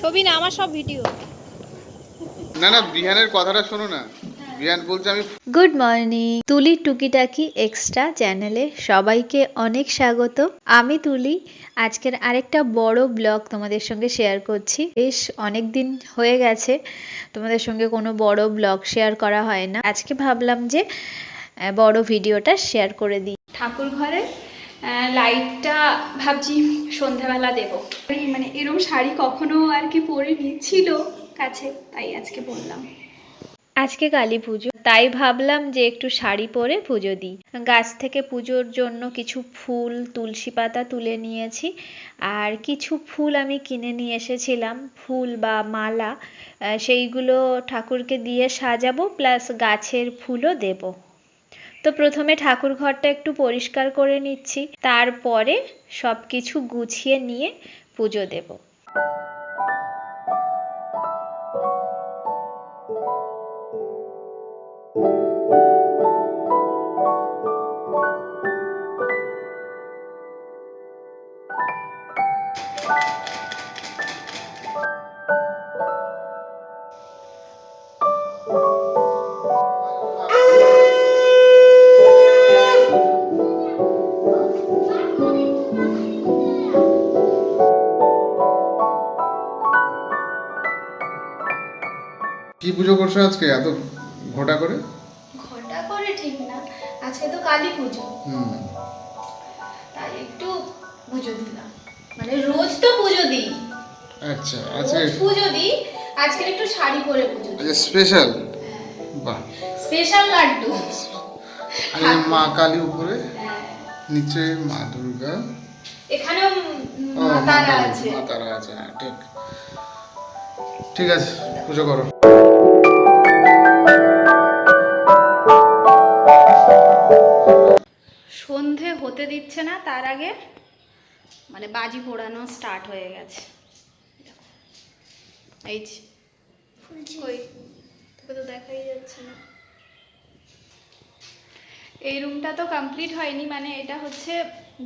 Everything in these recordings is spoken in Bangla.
ছবি না আমার সব ভিডিও। না না বিহানের কথাটা শোনো না। বিহান বলছে আমি গুড মর্নিং তুলি টুকিটাকি এক্সট্রা চ্যানেলে সবাইকে অনেক স্বাগত। আমি তুলি আজকের আরেকটা বড় ব্লগ তোমাদের সঙ্গে শেয়ার করছি। বেশ অনেক দিন হয়ে গেছে, তোমাদের সঙ্গে কোনো বড় ব্লগ শেয়ার করা হয় না। আজকে ভাবলাম যে বড় ভিডিওটা শেয়ার করে দিই। ঠাকুর ঘরে লাইটটা ভাবছি সন্ধ্যাবেলা দেব। মানে এরম শাড়ি কখনো আর কি পরে ছিল কাছে, তাই আজকে বললাম। আজকে কালী পুজো, তাই ভাবলাম যে একটু শাড়ি পরে পুজো দিই। গাছ থেকে পুজোর জন্য কিছু ফুল, তুলসী পাতা তুলে নিয়েছি, আর কিছু ফুল আমি কিনে নিয়ে এসেছিলাম, ফুল বা মালা সেইগুলো ঠাকুরকে দিয়ে সাজাবো, প্লাস গাছের ফুলও দেব। তো প্রথমে ঠাকুর ঘরটা একটু পরিষ্কার করে নিচ্ছি, তারপরে সব কিছু গুছিয়ে নিয়ে পুজো দেবো। পুজো করছ আজকে? এত ঘটা করে? ঘটা করে ঠিক না। আজকে তো কালী পুজো। হুম। তাই একটু পুজো দিলাম। মানে রোজ তো পুজো দিই। আচ্ছা আজকে পুজো দিই। আজকে একটু শাড়ি পরে পুজো আচ্ছা স্পেশাল বাহ। স্পেশাল লাড্ডু। আজকে মা কালী উপরে? হ্যাঁ। নিচে মা দুর্গা। এখানেও মা তারা আছে। মা তারা আছে হ্যাঁ ঠিক। ঠিক আছে পুজো করো। মানে বাজি পোড়ানো স্টার্ট হয়ে গেছে। এই। কই? তোকে তো দেখাই যাচ্ছে না। এই রুমটা তো কমপ্লিট হয়নি মানে এটা হচ্ছে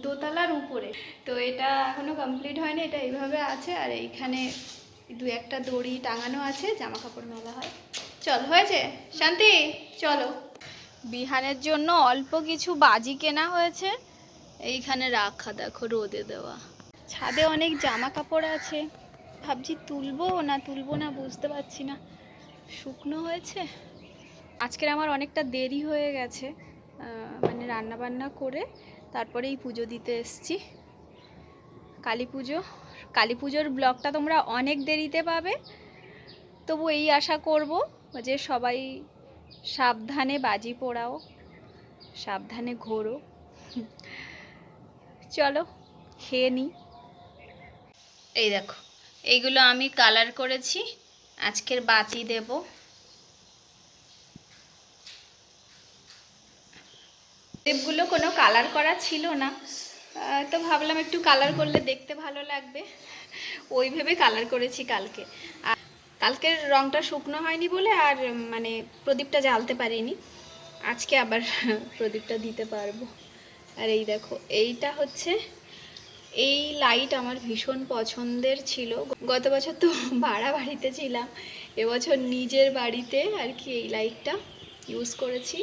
দোতলার উপরে। তো এটা এখনও কমপ্লিট হয়নি এটা এইভাবে আছে আর এইখানে দু একটা দড়ি টাঙানো আছে জামা কাপড় মেলা হয়। চল হয়েছে? শান্তি চলো। বিহানের জন্য অল্প কিছু বাজি কেনা হয়েছে। এইখানে রাখা, দেখো রোদে দেওয়া। ছাদে অনেক জামা কাপড় আছে। ভাবছি তুলবো না তুলবো না বুঝতে পারছি না। শুকনো হয়েছে? আজকের আমার অনেকটা দেরি হয়ে গেছে মানে রান্না বান্না করে তারপরে এই পুজো দিতে এসছি। কালী পুজো, কালী পুজোর ব্লগটা তোমরা অনেক দেরিতে পাবে। তবু এই আশা করব যে সবাই সাবধানে বাজি পোড়াও, সাবধানে ঘোরো। চলো, খেয়ে নিই এই দেখো, এইগুলো আমি কালার করেছি, আজকের বাতি দেব। দেবগুলো কোনো কালার করা ছিল না। তো ভাবলাম একটু কালার করলে দেখতে ভালো লাগবে। ওই ভেবে কালার করেছি কালকে। আর কালকের রংটা শুকনো হয়নি বলে আর মানে প্রদীপটা জ্বালতে পারিনি। আজকে আবার প্রদীপটা দিতে পারব। আর এই দেখো এইটা হচ্ছে এই লাইট আমার ভীষণ পছন্দের ছিল। গত বছর তো ভাড়া বাড়িতে ছিলাম এবছর নিজের বাড়িতে আর কি এই লাইটটা ইউজ করেছি।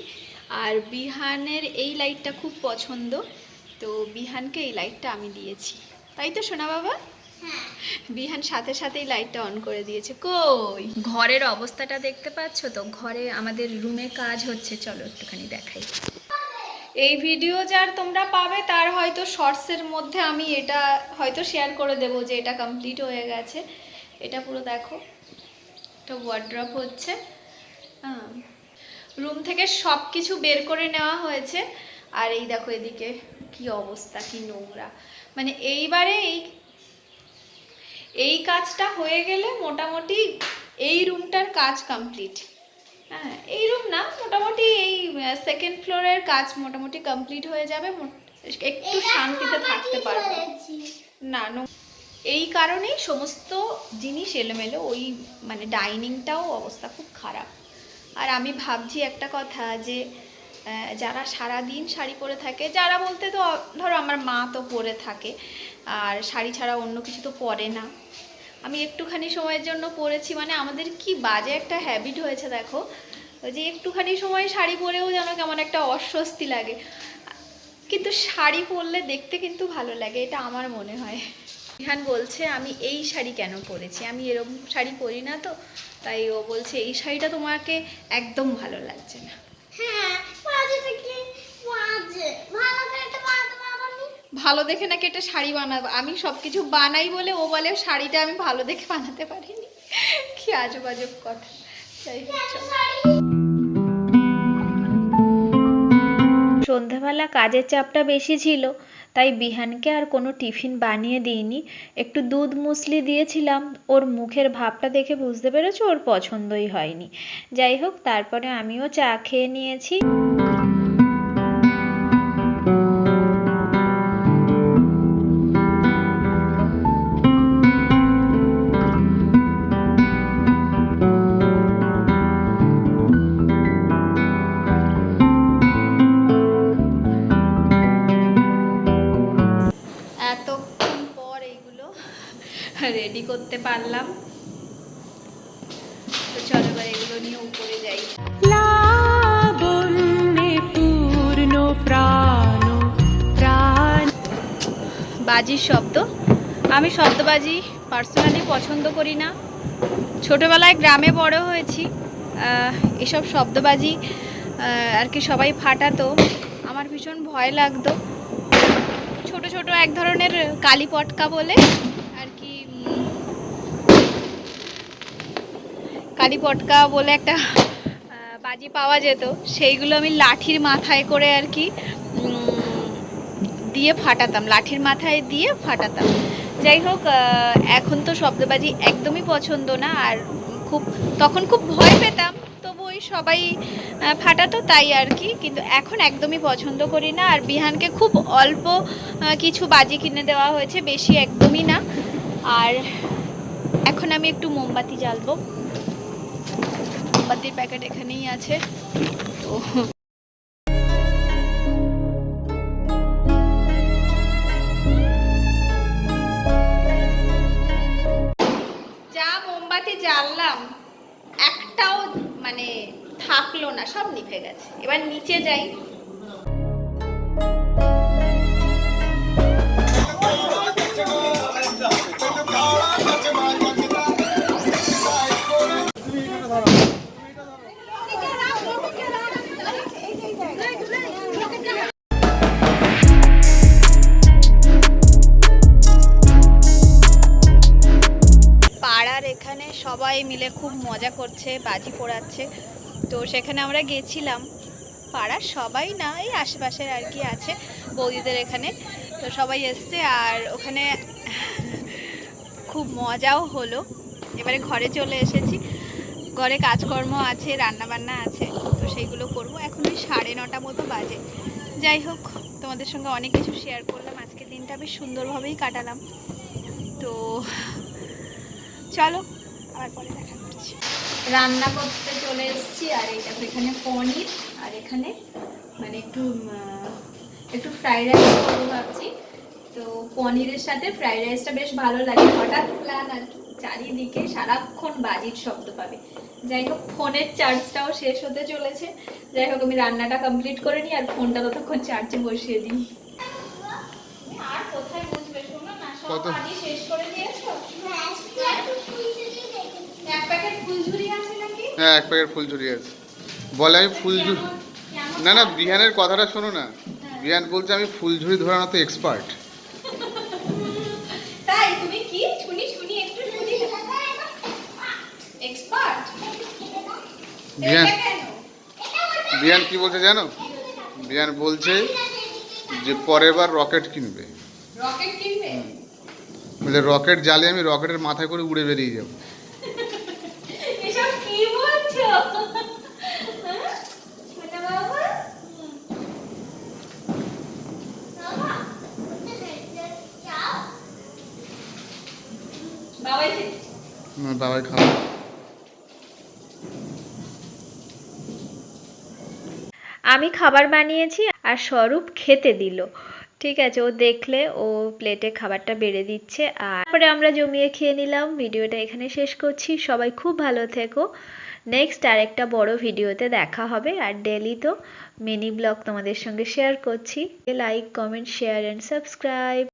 আর বিহানের এই লাইটটা খুব পছন্দ তো বিহানকে এই লাইটটা আমি দিয়েছি। তাই তো শোনা বাবা? বিহান সাথে সাথেই লাইটটা অন করে দিয়েছে। কই? ঘরের অবস্থাটা দেখতে পাচ্ছ তো? ঘরে আমাদের রুমে কাজ হচ্ছে চলো একটুখানি দেখাই। এই ভিডিও যার তোমরা পাবে, তার হয়তো শর্টসের মধ্যে আমি এটা হয়তো শেয়ার করে দেবো যে এটা কমপ্লিট হয়ে গেছে। এটা পুরো দেখো এটা ওয়ার্ড্রপ হচ্ছে। রুম থেকে সব কিছু বের করে নেওয়া হয়েছে। আর এই দেখো এদিকে কি অবস্থা, কি নোংরা। মানে এইবারে এই এই কাজটা হয়ে গেলে মোটামুটি এই রুমটার কাজ কমপ্লিট হ্যাঁ এই রুম না মোটামুটি এই সেকেন্ড ফ্লোরের কাজ মোটামুটি কমপ্লিট হয়ে যাবে একটু শান্তিতে থাকতে পারব। না নো এই কারণেই সমস্ত জিনিস এলোমেলো ওই মানে ডাইনিংটাও অবস্থা খুব খারাপ। আর আমি ভাবছি একটা কথা যে যারা সারা দিন শাড়ি পরে থাকে যারা বলতে তো ধরো আমার মা তো পরে থাকে আর শাড়ি ছাড়া অন্য কিছু তো পরে না। আমি একটুখানি সময়ের জন্য পরেছি মানে আমাদের কি বাজে একটা হ্যাবিট হয়েছে দেখো। যে একটুখানি সময় শাড়ি পরেও যেন কেমন একটা অস্বস্তি লাগে। কিন্তু শাড়ি পরলে দেখতে কিন্তু ভালো লাগে, এটা আমার মনে হয়। বিহান বলছে, আমি এই শাড়ি কেন পরেছি? আমি এরকম শাড়ি পরি না তো? তাই ও বলছে, এই শাড়িটা তোমাকে একদম ভালো লাগছে না। হ্যাঁ মাঝে থেকে মাঝে ভালো করে একটা বানাতে পারবনি ভালো দেখে নাকি একটা শাড়ি বানাবো? আমি সব কিছু বানাই বলে ও বলে, শাড়িটা আমি ভালো দেখে বানাতে পারিনি। কি আজব আজব কথা সন্ধ্যাবেলা কাজের চাপটা বেশি ছিল, তাই বিহানকে আর কোনো টিফিন বানিয়ে দিইনি। একটু দুধ মুসলি দিয়েছিলাম, ওর মুখের ভাবটা দেখে বুঝতে পেরেছ ওর পছন্দই হয়নি। যাই হোক, তারপরে আমিও চা খেয়ে নিয়েছি। করতে পারলাম। তো চলো এবার এগুলো নিয়ে উপরে যাই। বাজির শব্দ। আমি শব্দবাজি পার্সোনালি পছন্দ করি না। ছোটোবেলায় গ্রামে বড় হয়েছি। আহ, এসব শব্দবাজি আর কি সবাই ফাটাতো। আমার ভীষণ ভয় লাগতো। ছোট ছোট এক ধরনের কালী পটকা বলে আর কি উম, কালী পটকা বলে একটা বাজি পাওয়া যেত, সেইগুলো আমি লাঠির মাথায় করে আর কি দিয়ে ফাটাতাম, লাঠির মাথায় দিয়ে ফাটাতাম। যাই হোক এখন তো শব্দবাজি একদমই পছন্দ না, আর খুব, তখন খুব ভয় পেতাম, তবু ওই সবাই ফাটাতো তাই আর কি, কিন্তু এখন একদমই পছন্দ করি না, আর বিহানকে খুব অল্প কিছু বাজি কিনে দেওয়া হয়েছে, বেশি একদমই না। আর এখন আমি একটু মোমবাতি জ্বালবো। মোমবাতির প্যাকেট এখানেই আছে। তো যা মোমবাতি জ্বাললাম, একটাও মানে থাকল না, সব নিভে গেছে। এবার নিচে যাই। মিলে খুব মজা করছে, বাজি পোড়াচ্ছে। তো সেখানে আমরা গেছিলাম। পাড়ার সবাই না, এই আশেপাশের আর কি আছে, বৌদিদের এখানে। তো সবাই এসছে আর ওখানে খুব মজাও হলো। এবারে ঘরে চলে এসেছি। ঘরে কাজকর্ম আছে রান্না বান্না আছে, তো সেইগুলো করব। এখন ওই সাড়ে নটা মতো বাজে। যাই হোক, তোমাদের সঙ্গে অনেক কিছু শেয়ার করলাম। আজকে দিনটা বেশ সুন্দরভাবেই কাটালাম। তো চলো আবার পরে দেখা করছি রান্না করতে চলে এসেছি আর এই দেখো এখানে পনির আর এখানে মানে একটু আহ, একটু ফ্রাইড রাইস করব ভাবছি। তো পনিরের সাথে ফ্রাইড রাইসটা বেশ ভালো লাগে। হঠাৎ প্ল্যান আর কি চারিদিকে সারাক্ষণ বাজির শব্দ পাবে। যাই হোক ফোনের চার্জটাও শেষ হতে চলেছে। যাই হোক আমি রান্নাটা কমপ্লিট করে নিই আর ফোনটা ততক্ষণ চার্জে বসিয়ে দিই। আর কোথায় বুঝবে শোনো না সব কত? শেষ করে দিয়েছ? এক প্যাকেট ফুলঝুরি আছে নাকি? হ্যাঁ এক প্যাকেট ফুলঝুরি আছে। বলে আমি ফুলঝুরি না না বিহানের কথাটা শোনো না। বিহান বলছে আমি ফুলঝুরি ধরানোতে এক্সপার্ট তাই তুমি কি? শুনি শুনি একটু শুনি। এক্সপার্ট বিহান বিহান কি বলছে জানো? বিহান বলছে যে পরের বার রকেট কিনবে। রকেট কিনবে? বলে রকেট জ্বালিয়ে আমি রকেটের মাথায় করে উড়ে বেরিয়ে যাব এসব কি বলছো হ্যাঁ? ছোট বাবু বাবা উঠে দেখতে যাও বাবাই খেতে আমার বাবাই আমি খাবার বানিয়েছি আর স্বরূপ খেতে দিল। ঠিক আছে, ও দেখলে, ও প্লেটে খাবারটা বেড়ে দিচ্ছে। আর তারপরে আমরা জমিয়ে খেয়ে নিলাম। ভিডিওটা এখানে শেষ করছি। সবাই খুব ভালো থেকো। নেক্সট আরেকটা বড় ভিডিওতে দেখা হবে। আর ডেলি তো মিনি ব্লগ তোমাদের সঙ্গে শেয়ার করছি। Like comment share and subscribe